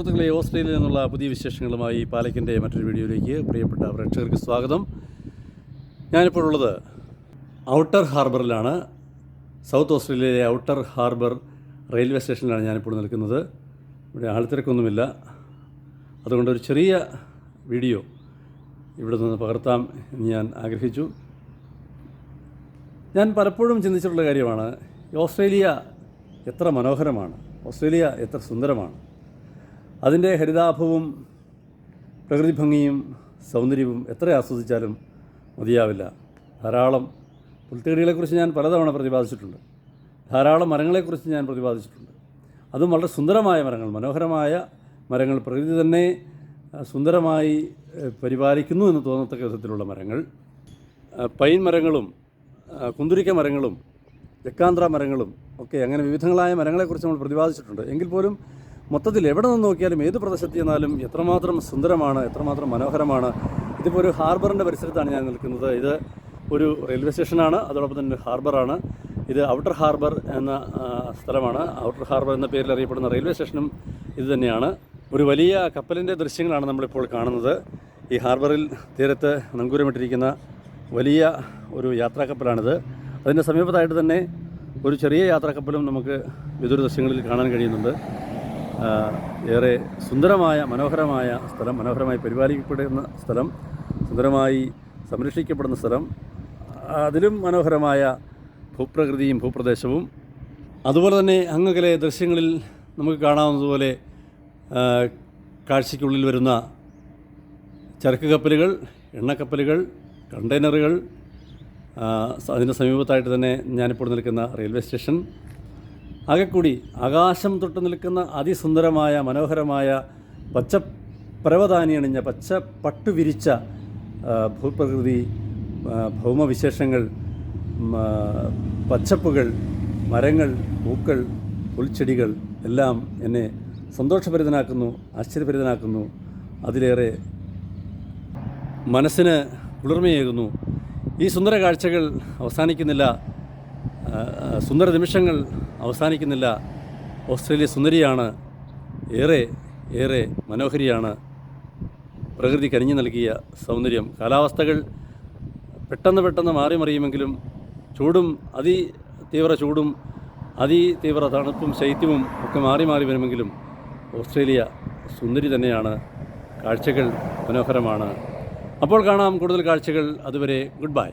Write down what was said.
സുഹൃത്തുക്കളെ ഓസ്ട്രേലിയയിൽ നിന്നുള്ള പുതിയ വിശേഷങ്ങളുമായി പാലക്കിന്റെ മറ്റൊരു വീഡിയോയിലേക്ക് പ്രിയപ്പെട്ട പ്രേക്ഷകർക്ക് സ്വാഗതം. ഞാനിപ്പോൾ ഉള്ളത് ഔട്ടർ ഹാർബറിലാണ്. സൗത്ത് ഓസ്ട്രേലിയയിലെ ഔട്ടർ ഹാർബർ റെയിൽവേ സ്റ്റേഷനിലാണ് ഞാനിപ്പോൾ നിൽക്കുന്നത്. ഇവിടെ ആൾത്തിരക്കൊന്നുമില്ല. അതുകൊണ്ട് ഒരു ചെറിയ വീഡിയോ ഇവിടെ നിന്ന് പകർത്താം എന്ന് ഞാൻ ആഗ്രഹിച്ചു. ഞാൻ പലപ്പോഴും ചിന്തിച്ചിട്ടുള്ള കാര്യമാണ് ഓസ്ട്രേലിയ എത്ര മനോഹരമാണ് ഓസ്ട്രേലിയ എത്ര സുന്ദരമാണ്. അതിന്റെ ഹരിതാഭവും പ്രകൃതി ഭംഗിയും സൗന്ദര്യവും എത്ര ആസ്വദിച്ചാലും മതിയാവില്ല. ധാരാളം പുൽത്തകിടികളെക്കുറിച്ച് ഞാൻ പലതവണ പ്രതിപാദിച്ചിട്ടുണ്ട്. ധാരാളം മരങ്ങളെക്കുറിച്ച് ഞാൻ പ്രതിപാദിച്ചിട്ടുണ്ട്. അതും വളരെ സുന്ദരമായ മരങ്ങൾ മനോഹരമായ മരങ്ങൾ പ്രകൃതി തന്നെ സുന്ദരമായി പരിപാലിക്കുന്നു എന്ന് തോന്നത്തക്ക വിധത്തിലുള്ള മരങ്ങൾ പൈൻ മരങ്ങളും കുന്തുരിക്ക മരങ്ങളും ജക്കാന്ത്ര മരങ്ങളും ഒക്കെ അങ്ങനെ വിവിധങ്ങളായ മരങ്ങളെക്കുറിച്ച് നമ്മൾ പ്രതിപാദിച്ചിട്ടുണ്ട്. എങ്കിൽ പോലും മൊത്തത്തിൽ എവിടെ നിന്ന് നോക്കിയാലും ഏത് പ്രദേശത്ത് ചെന്നാലും എത്രമാത്രം സുന്ദരമാണ് എത്രമാത്രം മനോഹരമാണ്. ഇതിപ്പോൾ ഒരു ഹാർബറിന്റെ പരിസരത്താണ് ഞാൻ നിൽക്കുന്നത്. ഇത് ഒരു റെയിൽവേ സ്റ്റേഷനാണ് അതോടൊപ്പം തന്നെ ഹാർബറാണ്. ഇത് ഔട്ടർ ഹാർബർ എന്ന സ്ഥലമാണ്. ഔട്ടർ ഹാർബർ എന്ന പേരിൽ അറിയപ്പെടുന്ന റെയിൽവേ സ്റ്റേഷനും ഇത് തന്നെയാണ്. ഒരു വലിയ കപ്പലിന്റെ ദൃശ്യങ്ങളാണ് നമ്മളിപ്പോൾ കാണുന്നത്. ഈ ഹാർബറിൽ തീരത്ത് നങ്കൂരമിട്ടിരിക്കുന്ന വലിയ ഒരു യാത്രാക്കപ്പലാണിത്. അതിന്റെ സമീപത്തായിട്ട് തന്നെ ഒരു ചെറിയ യാത്രാക്കപ്പലും നമുക്ക് വിദൂര ദൃശ്യങ്ങളിൽ കാണാൻ കഴിയുന്നുണ്ട്. ഏറെ സുന്ദരമായ മനോഹരമായ സ്ഥലം മനോഹരമായി പരിപാലിക്കപ്പെടുന്ന സ്ഥലം സുന്ദരമായി സംരക്ഷിക്കപ്പെടുന്ന സ്ഥലം അതിലും മനോഹരമായ ഭൂപ്രകൃതിയും ഭൂപ്രദേശവും. അതുപോലെ തന്നെ അങ്ങകലെ ദൃശ്യങ്ങളിൽ നമുക്ക് കാണാവുന്നതുപോലെ കാഴ്ചയ്ക്കുള്ളിൽ വരുന്ന ചരക്ക് കപ്പലുകൾ എണ്ണക്കപ്പലുകൾ കണ്ടെയ്നറുകൾ അതിന്റെ സമീപത്തായിട്ട് തന്നെ ഞാനിപ്പോൾ നിൽക്കുന്ന റെയിൽവേ സ്റ്റേഷൻ ആകെക്കൂടി ആകാശം തൊട്ട് നിൽക്കുന്ന അതിസുന്ദരമായ മനോഹരമായ പച്ച പരവതാനിയണിഞ്ഞ പച്ച പട്ടു വിരിച്ച ഭൂപ്രകൃതി ഭൗമവിശേഷങ്ങൾ പച്ചപ്പുകൾ മരങ്ങൾ പൂക്കൾ പുൽച്ചെടികൾ എല്ലാം എന്നെ സന്തോഷഭരിതനാക്കുന്നു ആശ്ചര്യഭരിതനാക്കുന്നു. അതിലേറെ മനസ്സിന് കുളിർമയേകുന്നു. ഈ സുന്ദര കാഴ്ചകൾ അവസാനിക്കുന്നില്ല. സുന്ദര നിമിഷങ്ങൾ അവസാനിക്കുന്നില്ല. ഓസ്ട്രേലിയ സുന്ദരിയാണ്. ഏറെ ഏറെ മനോഹരിയാണ്. പ്രകൃതി കനിഞ്ഞു നൽകിയ സൗന്ദര്യം. കാലാവസ്ഥകൾ പെട്ടെന്ന് പെട്ടെന്ന് മാറി മറിയുമെങ്കിലും ചൂടും അതി തീവ്ര ചൂടും അതി തീവ്ര തണുപ്പും ശൈത്യവും ഒക്കെ മാറി മാറി വരുമെങ്കിലും ഓസ്ട്രേലിയ സുന്ദരി തന്നെയാണ്. കാഴ്ചകൾ മനോഹരമാണ്. അപ്പോൾ കാണാം കൂടുതൽ കാഴ്ചകൾ. അതുവരെ ഗുഡ് ബൈ.